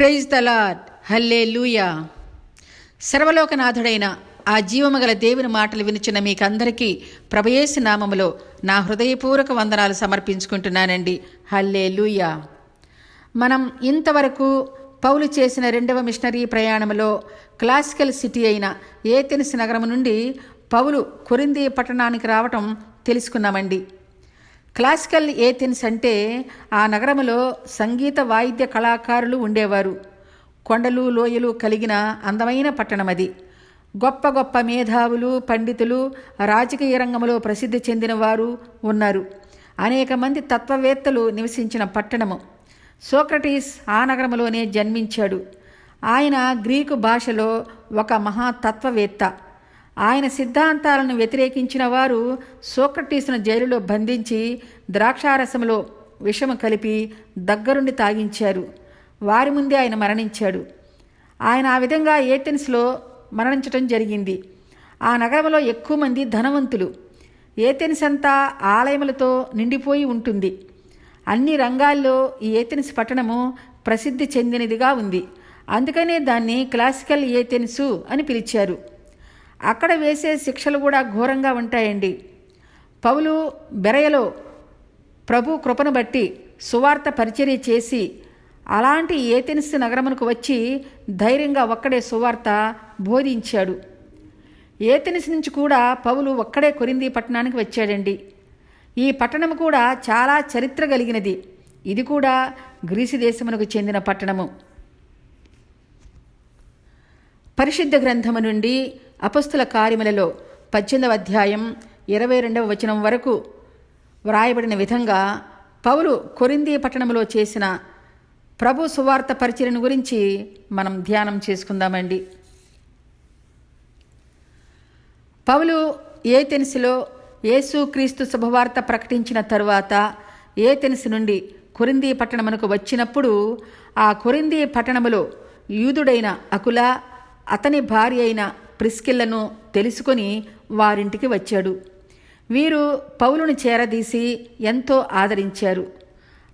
Praise the హల్లే లూయా సర్వలోకనాథుడైన ఆ జీవమగల దేవుని మాటలు వినిచిన మీకందరికీ ప్రభయేసు నామములో నా హృదయపూర్వక వందనాలు సమర్పించుకుంటున్నానండి. హల్లే లూయా మనం ఇంతవరకు పౌలు చేసిన రెండవ మిషనరీ ప్రయాణంలో క్లాసికల్ సిటీ అయిన ఏథెన్స్ నగరం నుండి పౌలు కొరింది పట్టణానికి రావటం తెలుసుకున్నామండి. క్లాసికల్ ఏథెన్స్ అంటే ఆ నగరములో సంగీత వాయిద్య కళాకారులు ఉండేవారు. కొండలు లోయలు కలిగిన అందమైన పట్టణం అది గొప్ప గొప్ప మేధావులు పండితులు రాజకీయ రంగంలో ప్రసిద్ధి చెందిన వారు ఉన్నారు. అనేక మంది తత్వవేత్తలు నివసించిన పట్టణము. సోక్రటీస్ ఆ నగరంలోనే జన్మించాడు. ఆయన గ్రీకు భాషలో ఒక మహాతత్వవేత్త ఆయన సిద్ధాంతాలను వ్యతిరేకించిన వారు సోక్రటీస్ను జైలులో బంధించి ద్రాక్షారసంలో విషము కలిపి దగ్గరుండి తాగించారు. వారి ముందే ఆయన మరణించాడు. ఆయన ఆ విధంగా ఏథెన్స్లో మరణించటం జరిగింది. ఆ నగరంలో ఎక్కువ మంది ధనవంతులు. ఏథెన్స్ అంతా ఆలయములతో నిండిపోయి ఉంటుంది. అన్ని రంగాల్లో ఈ ఏథెన్స్ పట్టణము ప్రసిద్ధి చెందినదిగా ఉంది. అందుకనే దాన్ని క్లాసికల్ ఏథెన్సు అని పిలిచారు. అక్కడ వేసే శిక్షలు కూడా ఘోరంగా ఉంటాయండి. పౌలు బెరయలో ప్రభు కృపను బట్టి సువార్త పరిచర్య చేసి అలాంటి ఏతెనిస్ నగరమునకు వచ్చి ధైర్యంగా ఒక్కడే సువార్త బోధించాడు. ఏతెనిస్ నుంచి కూడా పౌలు ఒక్కడే కొరింది పట్టణానికి వచ్చాడండి. ఈ పట్టణం కూడా చాలా చరిత్ర కలిగినది. ఇది కూడా గ్రీసు దేశమునకు చెందిన పట్టణము. పరిశుద్ధ గ్రంథము నుండి అపస్తుల కార్యములలో పద్దెనిమిదవ అధ్యాయం ఇరవై రెండవ వచనం వరకు వ్రాయబడిన విధంగా పౌలు కొరింది పట్టణంలో చేసిన ప్రభు సువార్త పరిచయను గురించి మనం ధ్యానం చేసుకుందామండి. పౌలు ఏథెన్స్లో యేసుక్రీస్తు శుభవార్త ప్రకటించిన తరువాత ఏథెన్స్ నుండి కొరింది పట్టణమునకు వచ్చినప్పుడు ఆ కొరింది పట్టణములో యూదుడైన అకుల అతని భార్య అయిన ప్రిస్కిల్లను తెలుసుకొని వారింటికి వచ్చాడు. వీరు పౌలుని చేరదీసి ఎంతో ఆదరించారు.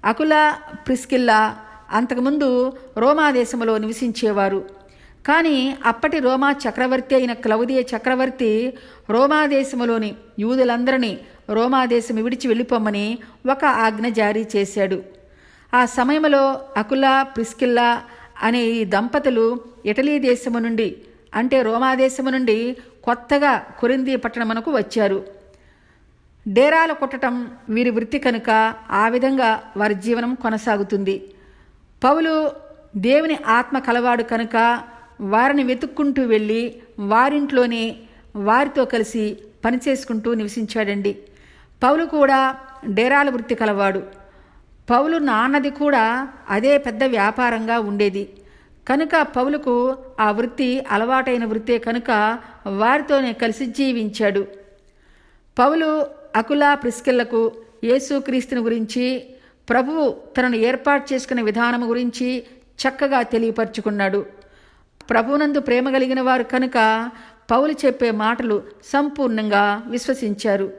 అకుల ప్రిస్కిల్లా అంతకుముందు రోమాదేశంలో నివసించేవారు. కానీ అప్పటి రోమా చక్రవర్తి అయిన క్లౌదియ చక్రవర్తి రోమాదేశంలోని యూదులందరినీ రోమాదేశం విడిచి వెళ్ళిపోమ్మని ఒక ఆజ్ఞ జారీ చేశాడు. ఆ సమయంలో అకుల ప్రిస్కిల్లా అనే ఈ దంపతులు ఇటలీ దేశము నుండి అంటే రోమాదేశము నుండి కొత్తగా కొరింది పట్టణమునకు వచ్చారు. డేరాలు కొట్టడం వీరి వృత్తి కనుక ఆ విధంగా వారి జీవనం కొనసాగుతుంది. పౌలు దేవుని ఆత్మ కలవాడు కనుక వారిని వెతుక్కుంటూ వెళ్ళి వారింట్లోనే వారితో కలిసి పనిచేసుకుంటూ నివసించాడండి. పౌలు కూడా డేరాల వృత్తి కలవాడు. పౌలు నాన్నది కూడా అదే పెద్ద వ్యాపారంగా ఉండేది. కనుక పౌలుకు ఆ వృత్తి అలవాటైన వృత్తే కనుక వారితోనే కలిసి జీవించాడు. పౌలు అకుల ప్రిస్కిల్లకు యేసుక్రీస్తుని గురించి ప్రభువు తనను ఏర్పాటు చేసుకునే విధానం గురించి చక్కగా తెలియపరుచుకున్నాడు. ప్రభునందు ప్రేమ కలిగిన వారు కనుక పౌలు చెప్పే మాటలు సంపూర్ణంగా విశ్వసించారు.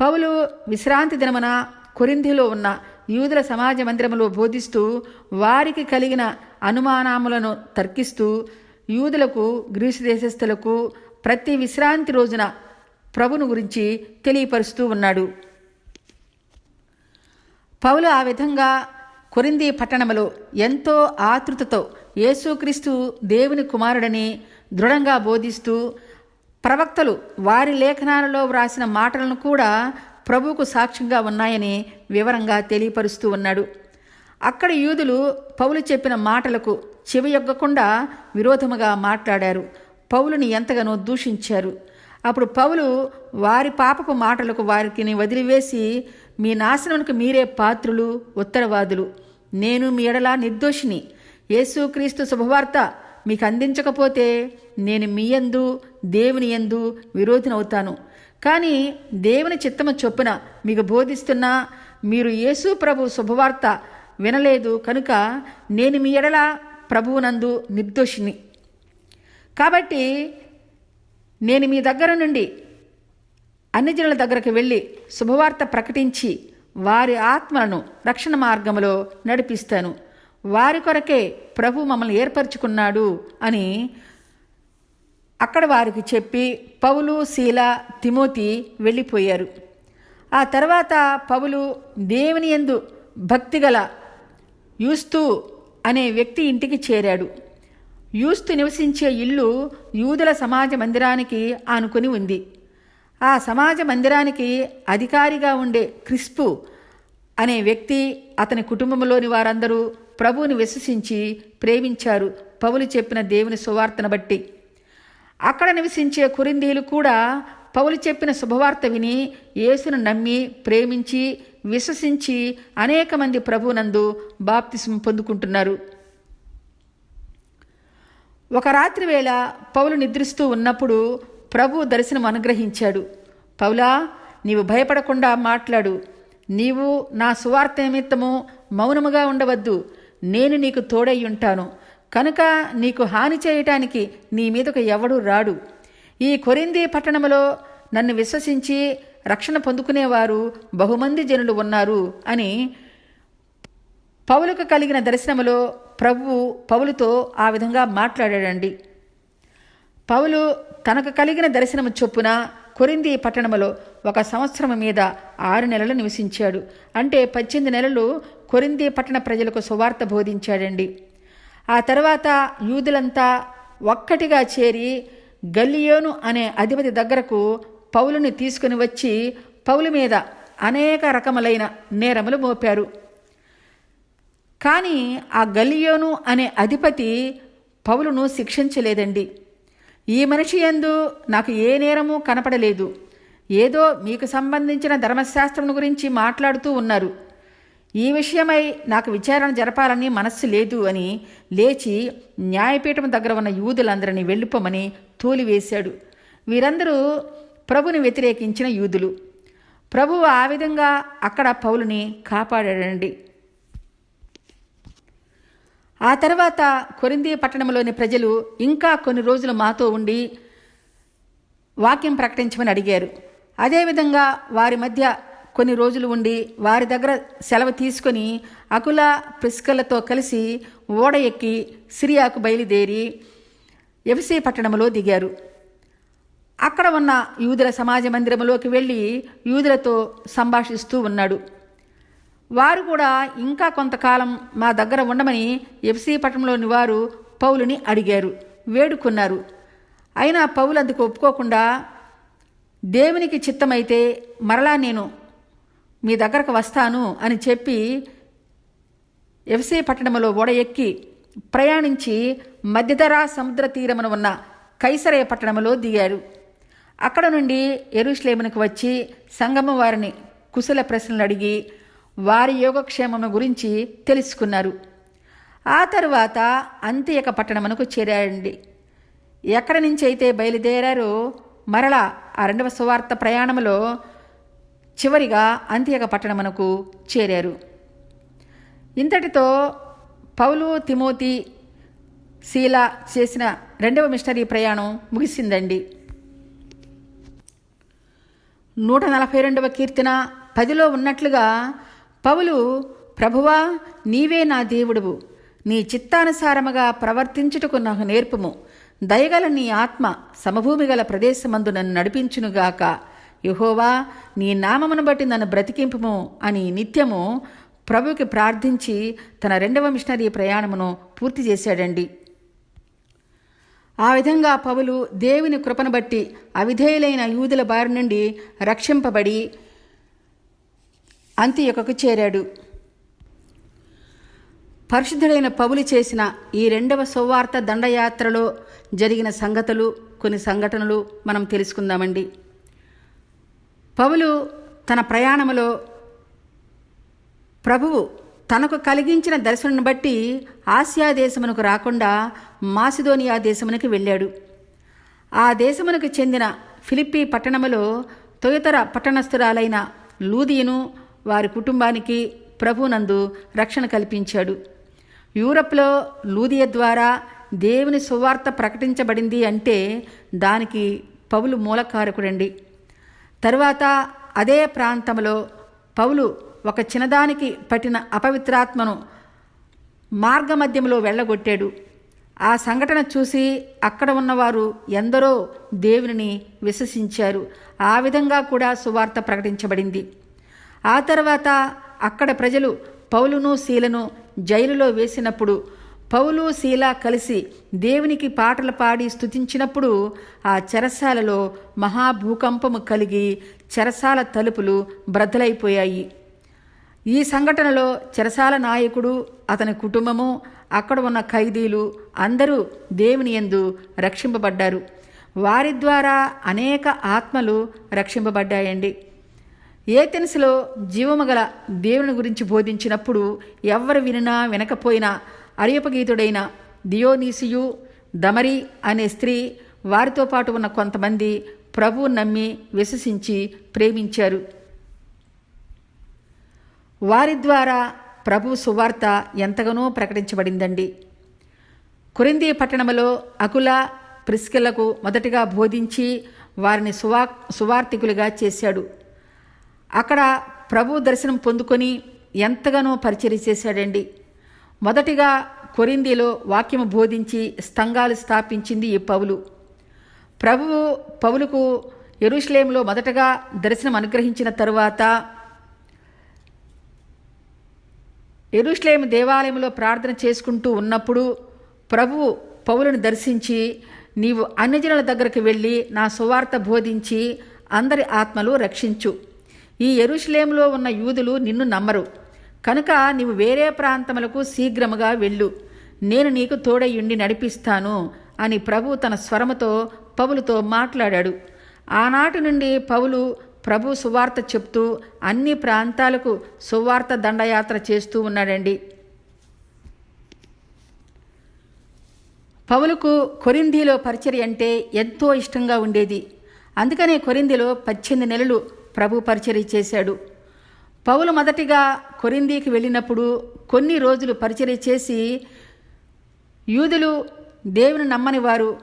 పౌలు విశ్రాంతి దినమన కొరింధిలో ఉన్న యూదుల సమాజ మందిరములో బోధిస్తూ వారికి కలిగిన అనుమానములను తర్కిస్తూ యూదులకు గ్రీసు దేశస్థులకు ప్రతి విశ్రాంతి రోజున ప్రభును గురించి తెలియపరుస్తూ ఉన్నాడు. పౌలు ఆ విధంగా కొరింది పట్టణములో ఎంతో ఆతృతతో యేసుక్రీస్తు దేవుని కుమారుడని దృఢంగా బోధిస్తూ ప్రవక్తలు వారి లేఖనాలలో వ్రాసిన మాటలను కూడా ప్రభువుకు సాక్ష్యంగా ఉన్నాయని వివరంగా తెలియపరుస్తూ ఉన్నాడు. అక్కడ యూదులు పౌలు చెప్పిన మాటలకు చెవియొగ్గకుండా విరోధముగా మాట్లాడారు. పౌలుని ఎంతగానో దూషించారు. అప్పుడు పౌలు వారి పాపపు మాటలకు వారికిని వదిలివేసి మీ నాశనానికి మీరే పాత్రులు ఉత్తరవాదులు. నేను మీ ఎడలా నిర్దోషిని. యేసుక్రీస్తు శుభవార్త మీకు అందించకపోతే నేను మీ యందు దేవుని యందు విరోధినవుతాను. కానీ దేవుని చిత్తము చొప్పున మీకు బోధిస్తున్నా మీరు యేసు ప్రభు శుభవార్త వినలేదు కనుక నేను మీ ఎడల ప్రభువునందు నిర్దోషిని. కాబట్టి నేను మీ దగ్గర నుండి అన్ని జనుల దగ్గరకు వెళ్ళి శుభవార్త ప్రకటించి వారి ఆత్మలను రక్షణ మార్గంలో నడిపిస్తాను. వారి కొరకే ప్రభు మమ్మల్ని ఏర్పరచుకున్నాడు అని అక్కడ వారికి చెప్పి పౌలు శీల తిమోతి వెళ్ళిపోయారు. ఆ తర్వాత పౌలు దేవుని యందు భక్తిగల యూస్తు అనే వ్యక్తి ఇంటికి చేరాడు. యూస్తు నివసించే ఇల్లు యూదుల సమాజ మందిరానికి ఆనుకొని ఉంది. ఆ సమాజ మందిరానికి అధికారిగా ఉండే క్రిస్పు అనే వ్యక్తి అతని కుటుంబంలోని వారందరూ ప్రభువుని విశ్వసించి ప్రేమించారు. పౌలు చెప్పిన దేవుని సువార్తను బట్టి అక్కడ నివసించే కురిందీలు కూడా పౌలు చెప్పిన శుభవార్త విని యేసును నమ్మి ప్రేమించి విశ్వసించి అనేక మంది ప్రభునందు బాప్తిసం పొందుకుంటున్నారు. ఒక రాత్రి వేళ పౌలు నిద్రిస్తూ ఉన్నప్పుడు ప్రభు దర్శనం అనుగ్రహించాడు. పౌలా నీవు భయపడకుండా మాట్లాడు. నీవు నా సువార్త నిమిత్తము మౌనముగా ఉండవద్దు. నేను నీకు తోడై ఉంటాను. కనుక నీకు హాని చేయటానికి నీ మీదకు ఎవడూ రాడు. ఈ కొరింది పట్టణములో నన్ను విశ్వసించి రక్షణ పొందుకునేవారు బహుమంది జనులు ఉన్నారు అని పౌలకు కలిగిన దర్శనములో ప్రభువు పౌలుతో ఆ విధంగా మాట్లాడాడండి. పౌలు తనకు కలిగిన దర్శనము చొప్పున కొరింది పట్టణములో ఒక సంవత్సరం మీద ఆరు నెలలు నివసించాడు. అంటే పద్దెనిమిది నెలలు కొరింది పట్టణ ప్రజలకు సువార్త బోధించాడండి. ఆ తర్వాత యూదులంతా ఒక్కటిగా చేరి గల్లియోను అనే అధిపతి దగ్గరకు పౌలుని తీసుకుని వచ్చి పౌలు మీద అనేక రకములైన నేరములు మోపారు. కానీ ఆ గల్లియోను అనే అధిపతి పౌలును శిక్షించలేదండి. ఈ మనిషి యందు నాకు ఏ నేరము కనపడలేదు. ఏదో మీకు సంబంధించిన ధర్మశాస్త్రం గురించి మాట్లాడుతూ ఉన్నారు. ఈ విషయమై నాకు విచారణ జరపాలని మనస్సు లేదు అని లేచి న్యాయపీఠం దగ్గర ఉన్న యూదులందరినీ వెళ్ళిపోమని తోలివేశాడు. వీరందరూ ప్రభుని వ్యతిరేకించిన యూదులు. ప్రభువు ఆ విధంగా అక్కడ పౌలుని కాపాడాడండి. ఆ తర్వాత కొరింది పట్టణంలోని ప్రజలు ఇంకా కొన్ని రోజులు మాతో ఉండి వాక్యం ప్రకటించమని అడిగారు. అదేవిధంగా వారి మధ్య కొన్ని రోజులు ఉండి వారి దగ్గర సెలవు తీసుకొని అకుల ప్రిస్కలతో కలిసి ఓడ ఎక్కి సిరియాకు బయలుదేరి ఎఫ్సి పట్టణంలో దిగారు. అక్కడ ఉన్న యూదుల సమాజ మందిరంలోకి వెళ్ళి యూదులతో సంభాషిస్తూ ఉన్నాడు. వారు కూడా ఇంకా కొంతకాలం మా దగ్గర ఉండమని ఎఫ్సీ పట్టణంలోని వారు పౌలుని అడిగారు. వేడుకున్నారు. అయినా పౌలు అందుకు ఒప్పుకోకుండా దేవునికి చిత్తమైతే మరలా నేను మీ దగ్గరకు వస్తాను అని చెప్పి ఎఫ్సీ పట్టణంలో ఓడ ఎక్కి ప్రయాణించి మధ్యధరా సముద్ర తీరమున ఉన్న కైసరయ పట్టణంలో దిగారు అక్కడ నుండి ఎరుశ్లేమునికి వచ్చి సంగమ వారిని కుశల ప్రశ్నలు అడిగి వారి యోగక్షేమము గురించి తెలుసుకున్నారు. ఆ తరువాత అంత్యక పట్టణమునకు చేరారండి ఎక్కడి నుంచి అయితే బయలుదేరారో మరలా ఆ రెండవ సువార్త ప్రయాణంలో చివరిగా అంత్యక పట్టణమునకు చేరారు. ఇంతటితో పౌలు తిమోతి శీల చేసిన రెండవ మిషనరీ ప్రయాణం ముగిసిందండి. నూట నలభై రెండవ కీర్తన పదిలో ఉన్నట్లుగా పౌలు ప్రభువా నీవే నా దేవుడువు. నీ చిత్తానుసారముగా ప్రవర్తించుటకు నాకు నేర్పుము. దయగల నీ ఆత్మ సమభూమి గల ప్రదేశమందు నన్ను నడిపించునుగాక. యహోవా నీ నామమును బట్టి నన్ను బ్రతికింపుము అని నిత్యము ప్రభుకి ప్రార్థించి తన రెండవ మిషనరీ ప్రయాణమును పూర్తి చేశాడండి. ఆ విధంగా పౌలు దేవుని కృపను బట్టి అవిధేయులైన యూదుల బారి నుండి రక్షింపబడి అంత్యొకకు చేరాడు. పరిశుద్ధుడైన పౌలు చేసిన ఈ రెండవ సువార్త దండయాత్రలో జరిగిన సంగతులు కొన్ని సంఘటనలు మనం తెలుసుకుందామండి. పౌలు తన ప్రయాణములో ప్రభువు తనకు కలిగించిన దర్శనను బట్టి ఆసియా దేశమునకు రాకుండా మాసిదోనియా దేశమునికి వెళ్ళాడు. ఆ దేశమునకు చెందిన ఫిలిప్పీ పట్టణములో తొయతర పట్టణస్థురాలైన లూదియను వారి కుటుంబానికి ప్రభునందు రక్షణ కల్పించాడు. యూరప్లో లూదియ ద్వారా దేవుని సువార్త ప్రకటించబడింది అంటే దానికి పౌలు మూలకారకుడండి. తరువాత అదే ప్రాంతంలో పౌలు ఒక చిన్నదానికి పట్టిన అపవిత్రాత్మను మార్గమధ్యంలో వెళ్ళగొట్టాడు. ఆ సంఘటన చూసి అక్కడ ఉన్నవారు ఎందరో దేవునిని విశ్వసించారు. ఆ విధంగా కూడా సువార్త ప్రకటించబడింది. ఆ తర్వాత అక్కడ ప్రజలు పౌలును శీలను జైలులో వేసినప్పుడు పౌలు శీల కలిసి దేవునికి పాటలు పాడి స్థుతించినప్పుడు ఆ చెరసాలలో మహాభూకంపము కలిగి చెరసాల తలుపులు బ్రద్దలైపోయాయి ఈ సంఘటనలో చెరసాల నాయకుడు అతని కుటుంబము అక్కడ ఉన్న ఖైదీలు అందరూ దేవుని యందు రక్షింపబడ్డారు. వారి ద్వారా అనేక ఆత్మలు రక్షింపబడ్డాయండి. ఏథెన్స్లో జీవము గల దేవుని గురించి బోధించినప్పుడు ఎవరు వినినా వినకపోయినా అరియపగీతుడైన దియోనీసియు దమరి అనే స్త్రీ వారితో పాటు ఉన్న కొంతమంది ప్రభు నమ్మి విశ్వసించి ప్రేమించారు. వారి ద్వారా ప్రభు సువార్త ఎంతగానో ప్రకటించబడిందండి. కురిందీ పట్టణంలో అకుల ప్రిస్కిలకు మొదటిగా బోధించి వారిని సువా సువార్థికులుగా చేశాడు. అక్కడ ప్రభు దర్శనం పొందుకొని ఎంతగానో పరిచయం చేశాడండి. మొదటిగా కొరిందిలో వాక్యము బోధించి స్తంగాలు స్థాపించింది ఈ పౌలు. ప్రభువు పౌలుకు ఎరుషలేంలో మొదటగా దర్శనం అనుగ్రహించిన తరువాత ఎరుషలేం దేవాలయంలో ప్రార్థన చేసుకుంటూ ఉన్నప్పుడు ప్రభువు పౌలను దర్శించి నీవు అన్యజనుల దగ్గరకు వెళ్ళి నా సువార్త బోధించి అందరి ఆత్మలు రక్షించు. ఈ ఎరుషలేంలో ఉన్న యూదులు నిన్ను నమ్మరు. కనుక నీవు వేరే ప్రాంతములకు శీఘ్రముగా వెళ్ళు. నేను నీకు తోడయుండి నడిపిస్తాను అని ప్రభు తన స్వరముతో పౌలుతో మాట్లాడాడు. ఆనాటి నుండి పౌలు ప్రభు సువార్త చెప్తూ అన్ని ప్రాంతాలకు సువార్త దండయాత్ర చేస్తూ ఉన్నాడండి. పౌలుకు కొరిందీలో పరిచర్య అంటే ఎంతో ఇష్టంగా ఉండేది. అందుకనే కొరిందిలో పద్దెనిమిది నెలలు ప్రభు పరిచర్య చేశాడు. పౌలు మొదటిగా కొరిందీకి వెళ్ళినప్పుడు కొన్ని రోజులు పరిచర్య చేసి యూదులు దేవుని నమ్మని వారు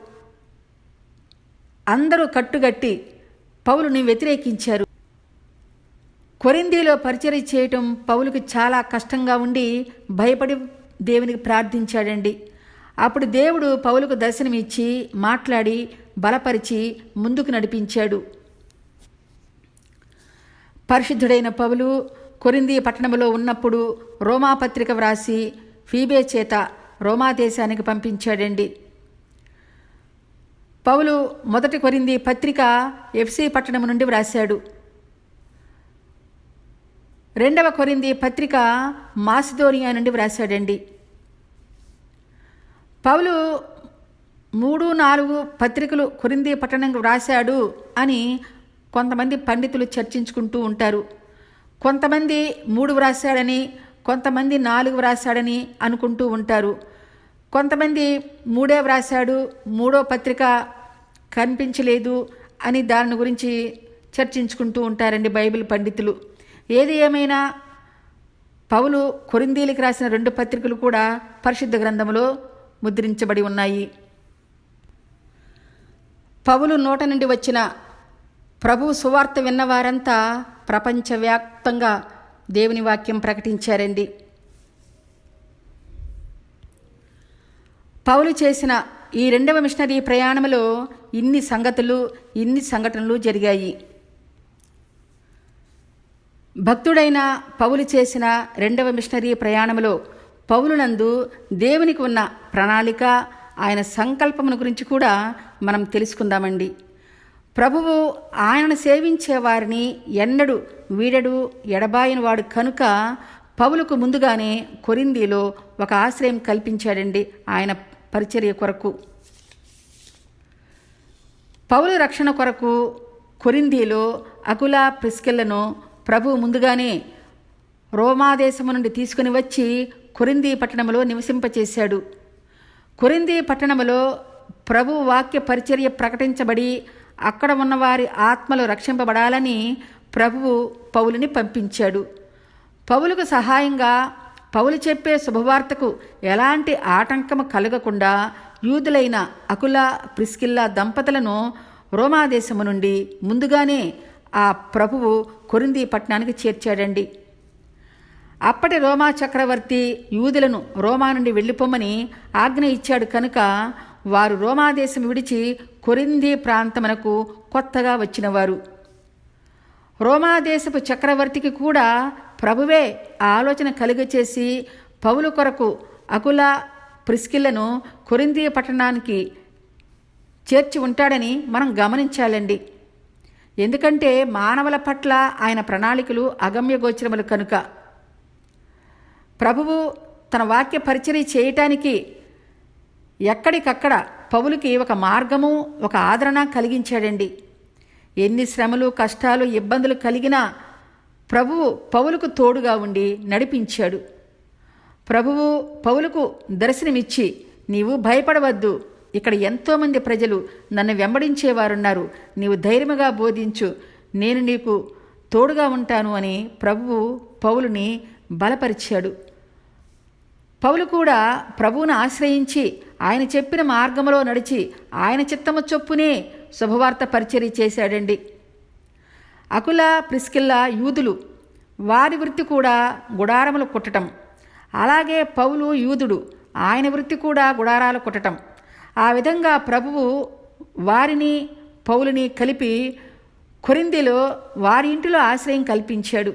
అందరూ కట్టుగట్టి పౌలుని వ్యతిరేకించారు. కొరిందీలో పరిచర్య చేయటం పౌలుకు చాలా కష్టంగా ఉండి భయపడి దేవునికి ప్రార్థించాడండి. అప్పుడు దేవుడు పౌలుకు దర్శనమిచ్చి మాట్లాడి బలపరిచి ముందుకు నడిపించాడు. పరిశుద్ధుడైన పౌలు కొరింది పట్టణంలో ఉన్నప్పుడు రోమా పత్రిక వ్రాసి ఫీబే చేత రోమా దేశానికి పంపించాడండి. పౌలు మొదటి కొరింది పత్రిక ఎఫ్సి పట్టణం నుండి వ్రాశాడు. రెండవ కొరింది పత్రిక మాసిదోనియా నుండి వ్రాశాడండి. పౌలు మూడు నాలుగు పత్రికలు కొరింది పట్టణం వ్రాశాడు అని కొంతమంది పండితులు చర్చించుకుంటూ ఉంటారు. కొంతమంది మూడు వ్రాశాడని కొంతమంది నాలుగు వ్రాశాడని అనుకుంటూ ఉంటారు. కొంతమంది మూడే వ్రాశాడు మూడో పత్రిక కనిపించలేదు అని దాని గురించి చర్చించుకుంటూ ఉంటారండి బైబిల్ పండితులు. ఏది ఏమైనా పౌలు కొరిందీలికి రాసిన రెండు పత్రికలు కూడా పరిశుద్ధ గ్రంథంలో ముద్రించబడి ఉన్నాయి. పౌలు నోట నుండి వచ్చిన ప్రభు సువార్త విన్నవారంతా ప్రపంచవ్యాప్తంగా దేవుని వాక్యం ప్రకటించారండి. పౌలు చేసిన ఈ రెండవ మిషనరీ ప్రయాణంలో ఇన్ని సంగతులు ఇన్ని సంఘటనలు జరిగాయి. భక్తుడైన పౌలు చేసిన రెండవ మిషనరీ ప్రయాణంలో పౌలునందు దేవునికి ఉన్న ప్రణాళిక ఆయన సంకల్పమును గురించి కూడా మనం తెలుసుకుందామండి. ప్రభువు ఆయనను సేవించే వారిని ఎన్నడు వీడడు ఎడబాయిన వాడు కనుక పౌలకు ముందుగానే కొరిందీలో ఒక ఆశ్రయం కల్పించాడండి ఆయన పరిచర్య కొరకు. పౌలు రక్షణ కొరకు కొరిందీలో అకుల ప్రిస్కిళ్ళను ప్రభు ముందుగానే రోమాదేశము నుండి తీసుకుని వచ్చి కొరింది పట్టణంలో నివసింపచేశాడు. కొరింది పట్టణంలో ప్రభు వాక్య పరిచర్య ప్రకటించబడి అక్కడ ఉన్నవారి ఆత్మలు రక్షింపబడాలని ప్రభువు పౌలుని పంపించాడు. పౌలుకు సహాయంగా పౌలు చెప్పే శుభవార్తకు ఎలాంటి ఆటంకము కలగకుండా యూదులైన అకుల ప్రిస్కిల్లా దంపతులను రోమాదేశము నుండి ముందుగానే ఆ ప్రభువు కొరింది పట్టణానికి చేర్చాడండి. అప్పటి రోమా చక్రవర్తి యూదులను రోమా నుండి వెళ్ళిపోమని ఆజ్ఞ ఇచ్చాడు కనుక వారు రోమాదేశం విడిచి కొరింది ప్రాంతమునకు కొత్తగా వచ్చినవారు. రోమాదేశపు చక్రవర్తికి కూడా ప్రభువే ఆలోచన కలుగచేసి పౌలు కొరకు అకుల ప్రిస్కిళ్ళను కొరింది పట్టణానికి చేర్చి ఉంటాడని మనం గమనించాలండి. ఎందుకంటే మానవుల పట్ల ఆయన ప్రణాళికలు అగమ్యగోచరములు కనుక. ప్రభువు తన వాక్య పరిచయం చేయటానికి ఎక్కడికక్కడ పౌలుకి ఒక మార్గము ఒక ఆదరణ కలిగించాడండి. ఎన్ని శ్రమలు కష్టాలు ఇబ్బందులు కలిగినా ప్రభువు పౌలుకు తోడుగా ఉండి నడిపించాడు. ప్రభువు పౌలుకు దర్శనమిచ్చి నీవు భయపడవద్దు. ఇక్కడ ఎంతోమంది ప్రజలు నన్ను వెంబడించేవారున్నారు. నీవు ధైర్యముగా బోధించు. నేను నీకు తోడుగా ఉంటాను అని ప్రభువు పౌలుని బలపరిచాడు. పౌలు కూడా ప్రభువును ఆశ్రయించి ఆయన చెప్పిన మార్గంలో నడిచి ఆయన చిత్తము చొప్పునే శుభవార్త పరిచర్య చేశాడండి. అకుల ప్రిస్కిల్లా యూదులు వారి వృత్తి కూడా గుడారములు కుట్టటం. అలాగే పౌలు యూదుడు ఆయన వృత్తి కూడా గుడారాలు కుట్టటం. ఆ విధంగా ప్రభువు వారిని పౌలుని కలిపి కొరిందిలో వారి ఇంటిలో ఆశ్రయం కల్పించాడు.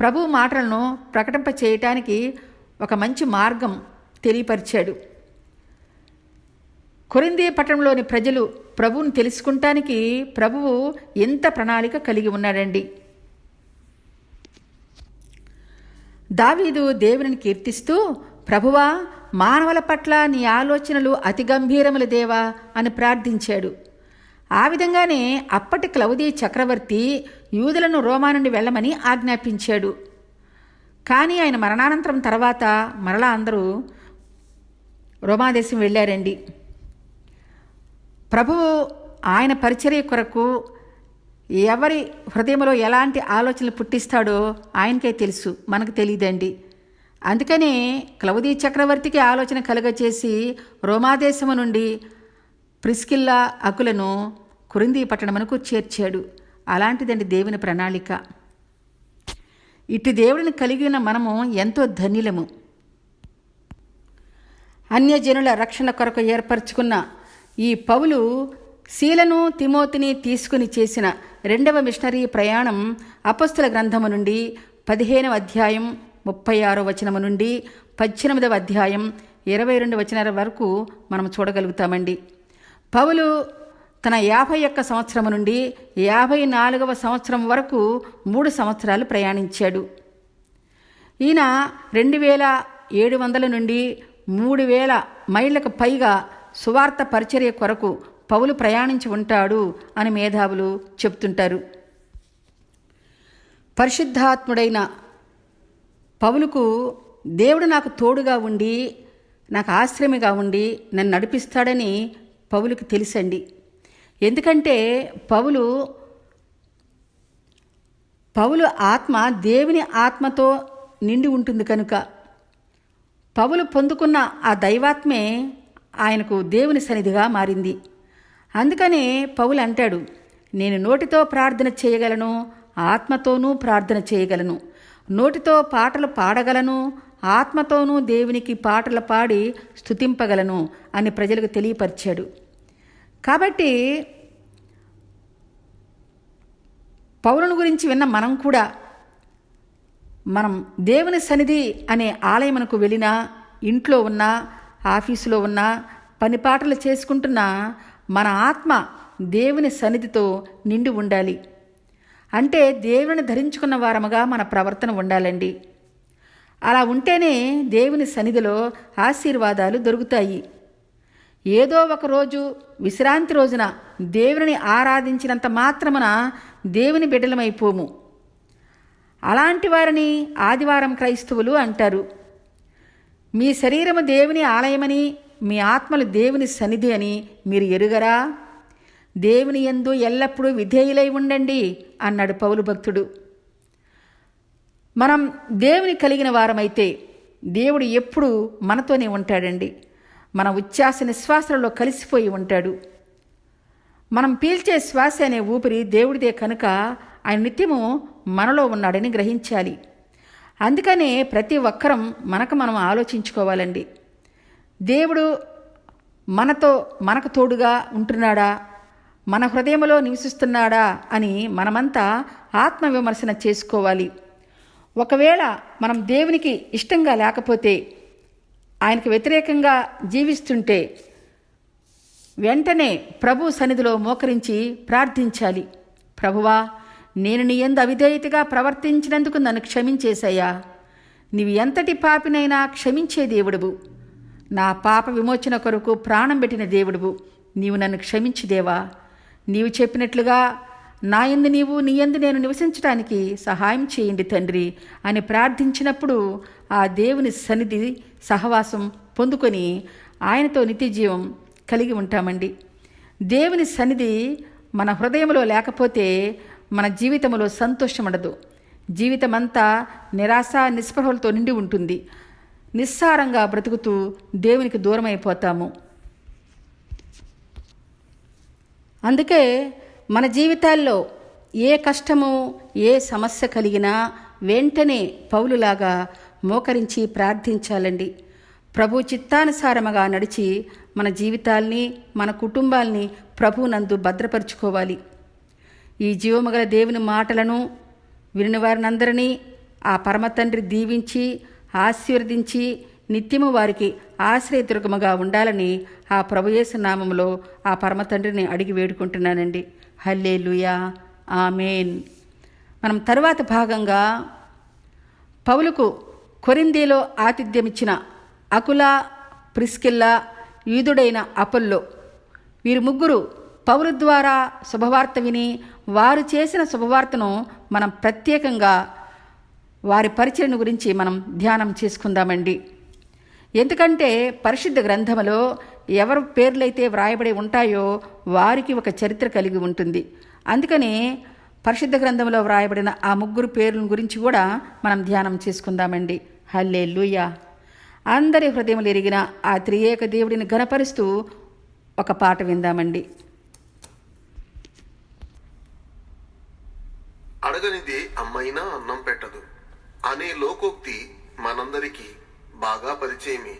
ప్రభు మాటలను ప్రకటింప చేయటానికి ఒక మంచి మార్గం తెలియపరిచాడు. కొరిందే పట్టణంలోని ప్రజలు ప్రభువును తెలుసుకుంటానికి ప్రభువు ఎంత ప్రణాళిక కలిగి ఉన్నాడండి. దావీదు దేవుని కీర్తిస్తూ ప్రభువా మానవుల పట్ల నీ ఆలోచనలు అతి గంభీరములు దేవా అని ప్రార్థించాడు. ఆ విధంగానే అప్పటి క్లౌదీ చక్రవర్తి యూదులను రోమా నుండి వెళ్ళమని ఆజ్ఞాపించాడు. కానీ ఆయన మరణానంతరం తర్వాత మరలా అందరూ రోమాదేశం వెళ్ళారండి. ప్రభువు ఆయన పరిచర్య కొరకు ఎవరి హృదయంలో ఎలాంటి ఆలోచనలు పుట్టిస్తాడో ఆయనకే తెలుసు మనకు తెలియదండి అందుకనే క్లౌదీ చక్రవర్తికి ఆలోచన కలుగచేసి రోమాదేశము నుండి ప్రిస్కిల్లా అకులను కురింది పట్టణమునకు చేర్చాడు. అలాంటిదండి దేవుని ప్రణాళిక. ఇటు దేవుడిని కలిగిన మనము ఎంతో ధన్యులము. అన్యజనుల రక్షణ కొరకు ఏర్పరచుకున్న ఈ పౌలు శీలను తిమోతిని తీసుకుని చేసిన రెండవ మిషనరీ ప్రయాణం అపస్తుల గ్రంథము నుండి పదిహేనవ అధ్యాయం ముప్పై ఆరో వచనము నుండి పద్దెనిమిదవ అధ్యాయం ఇరవై రెండు వచనాల వరకు మనం చూడగలుగుతామండి. పౌలు తన యాభై ఒక్క సంవత్సరం నుండి యాభై నాలుగవ సంవత్సరం వరకు మూడు సంవత్సరాలు ప్రయాణించాడు. ఈయన రెండు వేల ఏడు వందల నుండి మూడు వేల మైళ్ళకు పైగా సువార్త పరిచర్య కొరకు పౌలు ప్రయాణించి ఉంటాడు అని మేధావులు చెప్తుంటారు. పరిశుద్ధాత్ముడైన పౌలుకు దేవుడు నాకు తోడుగా ఉండి నాకు ఆశ్రమిగా ఉండి నన్ను నడిపిస్తాడని పౌలుకి తెలుసండి. ఎందుకంటే పౌలు పౌలు ఆత్మ దేవుని ఆత్మతో నిండి ఉంటుంది కనుక పౌలు పొందుకున్న ఆ దైవాత్మే ఆయనకు దేవుని సన్నిధిగా మారింది. అందుకనే పౌలు అంటాడు నేను నోటితో ప్రార్థన చేయగలను ఆత్మతోనూ ప్రార్థన చేయగలను. నోటితో పాటలు పాడగలను ఆత్మతోనూ దేవునికి పాటలు పాడి స్తుతింపగలను అని ప్రజలకు తెలియపరిచాడు. కాబట్టి పౌరుని గురించి విన్న మనం కూడా మనం దేవుని సన్నిధి అనే ఆలయమునకు వెళ్ళినా ఇంట్లో ఉన్నా ఆఫీసులో ఉన్నా పనిపాటలు చేసుకుంటున్నా మన ఆత్మ దేవుని సన్నిధితో నిండి ఉండాలి. అంటే దేవుని ధరించుకున్న వారముగా మన ప్రవర్తన ఉండాలండి. అలా ఉంటేనే దేవుని సన్నిధిలో ఆశీర్వాదాలు దొరుకుతాయి. ఏదో ఒక రోజు విశ్రాంతి రోజున దేవుని ఆరాధించినంత మాత్రమున దేవుని బిడ్డలమైపోము. అలాంటి వారిని ఆదివారం క్రైస్తవులు అంటారు. మీ శరీరము దేవుని ఆలయమని మీ ఆత్మలు దేవుని సన్నిధి అని మీరు ఎరుగరా? దేవుని ఎందు ఎల్లప్పుడూ విధేయులై ఉండండి అన్నాడు పౌలు భక్తుడు. మనం దేవుని కలిగిన వారమైతే దేవుడు ఎప్పుడూ మనతోనే ఉంటాడండి. మన ఉచ్ఛ్వాస నిశ్వాసలలో కలిసిపోయి ఉంటాడు. మనం పీల్చే శ్వాస అనే ఊపిరి దేవుడిదే కనుక ఆయన నిత్యము మనలో ఉన్నాడని గ్రహించాలి. అందుకనే ప్రతి ఒక్కరం మనకు మనం ఆలోచించుకోవాలండి. దేవుడు మనతో మనకు తోడుగా ఉంటున్నాడా? మన హృదయంలో నివసిస్తున్నాడా? అని మనమంతా ఆత్మవిమర్శన చేసుకోవాలి. ఒకవేళ మనం దేవునికి ఇష్టంగా లేకపోతే ఆయనకు వ్యతిరేకంగా జీవిస్తుంటే వెంటనే ప్రభు సన్నిధిలో మోకరించి ప్రార్థించాలి. ప్రభువా నేను నీ ఎందు అవిధేయతగా ప్రవర్తించినందుకు నన్ను క్షమించేశాయా? నీవు ఎంతటి పాపినైనా క్షమించే దేవుడువు. నా పాప విమోచన కొరకు ప్రాణం పెట్టిన దేవుడువు. నీవు నన్ను క్షమించిదేవా నీవు చెప్పినట్లుగా నా ఎందు నీవు నీ ఎందు నేను నివసించడానికి సహాయం చేయండి తండ్రి అని ప్రార్థించినప్పుడు ఆ దేవుని సన్నిధి సహవాసం పొందుకొని ఆయనతో నిత్యజీవం కలిగి ఉంటామండి. దేవుని సన్నిధి మన హృదయంలో లేకపోతే మన జీవితంలో సంతోషం ఉండదు జీవితమంతా నిరాశ నిస్పృహలతో నిండి ఉంటుంది. నిస్సారంగా బ్రతుకుతూ దేవునికి దూరమైపోతాము. అందుకే మన జీవితాల్లో ఏ కష్టము ఏ సమస్య కలిగినా వెంటనే పౌలులాగా మోకరించి ప్రార్థించాలండి. ప్రభు చిత్తానుసారముగా నడిచి మన జీవితాల్ని మన కుటుంబాల్ని ప్రభునందు భద్రపరుచుకోవాలి. ఈ జీవముగల దేవుని మాటలను విని వారినందరినీ ఆ పరమతండ్రి దీవించి ఆశీర్వదించి నిత్యము వారికి ఆశ్రయదుర్గముగా ఉండాలని ఆ ప్రభుయేసు నామములో ఆ పరమ తండ్రిని అడిగి వేడుకుంటున్నానండి. హల్లే లుయా ఆమెన్. మనం తరువాత భాగంగా పౌలుకు కొరిందేలో ఆతిథ్యమిచ్చిన అకుల ప్రిస్కిల్లా యూదుడైన అపల్లో. వీరు ముగ్గురు పౌరు ద్వారా శుభవార్త విని వారు చేసిన శుభవార్తను మనం ప్రత్యేకంగా వారి పరిచయను గురించి మనం ధ్యానం చేసుకుందామండి. ఎందుకంటే పరిశుద్ధ గ్రంథములో ఎవరి పేర్లైతే వ్రాయబడి ఉంటాయో వారికి ఒక చరిత్ర కలిగి ఉంటుంది. అందుకని పరిశుద్ధ గ్రంథంలో వ్రాయబడిన ఆ ముగ్గురు పేర్ల గురించి కూడా మనం ధ్యానం చేసుకుందామండి. హల్లే లూయా అందరి హృదయములు ఎరిగిన ఆ త్రియేక దేవుడిని ఘనపరుస్తూ ఒక పాట విందామండి. అడగనిది అమ్మైనా అన్నం పెట్టదు. అనే లోకోక్తి మనందరికీ బాగా పరిచయమే.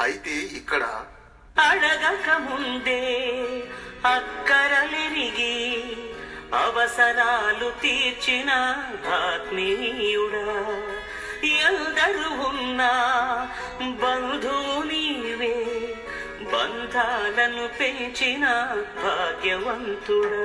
అయితే ఇక్కడ అడగక ముందే అక్కరలెరిగి అవసరాలు తీర్చిన ఆత్మీయుడా. ఎందరు ఉన్నా బంధువు నీవే బంధాలను పెంచిన భాగ్యవంతుడా.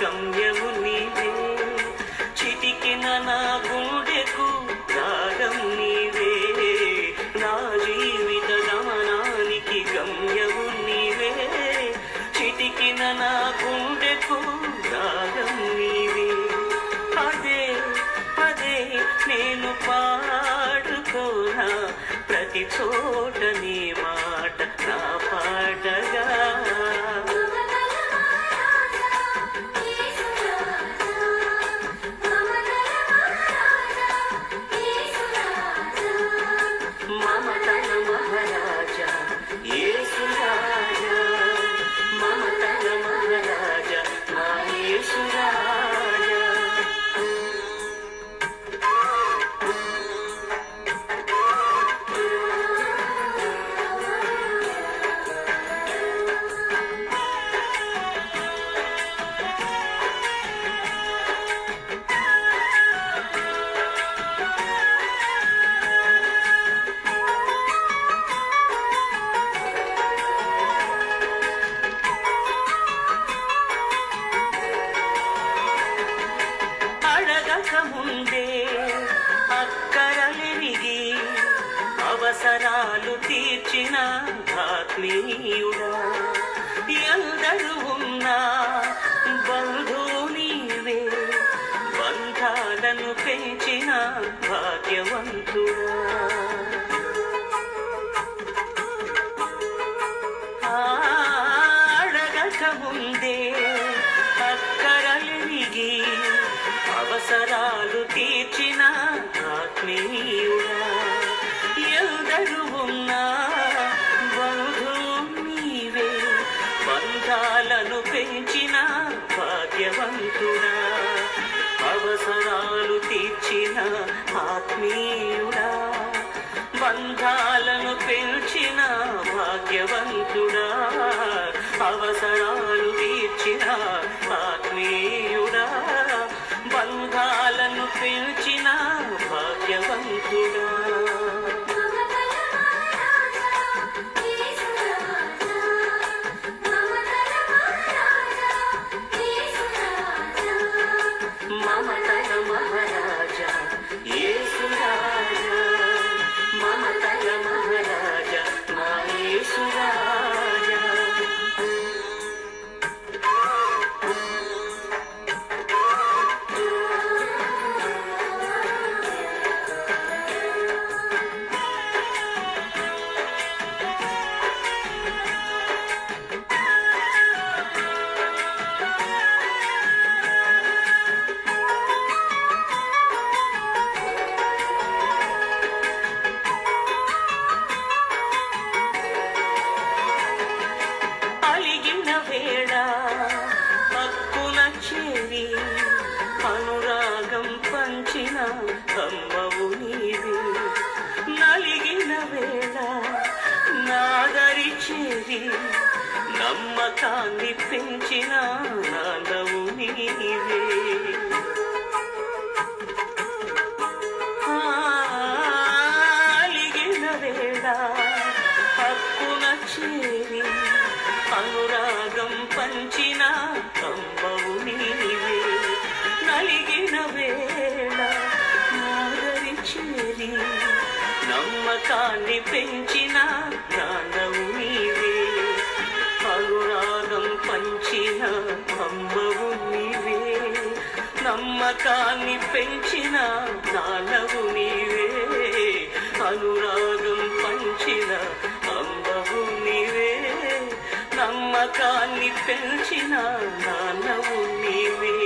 come పంచేవి అనురాగం పంచిన కంబవు నీవే. నలిగిన వేళ నాదరి చేరి నమ్మకాన్ని పెంచిన జ్ఞానవు నీవే. అనురాగం పంచిన కంబవు నీవే. నమ్మకాన్ని పెంచిన జ్ఞానవు నీవే. అనురాగం పంచిన నమ్మకాన్ని పెంచిన నాన్నవు నీవే.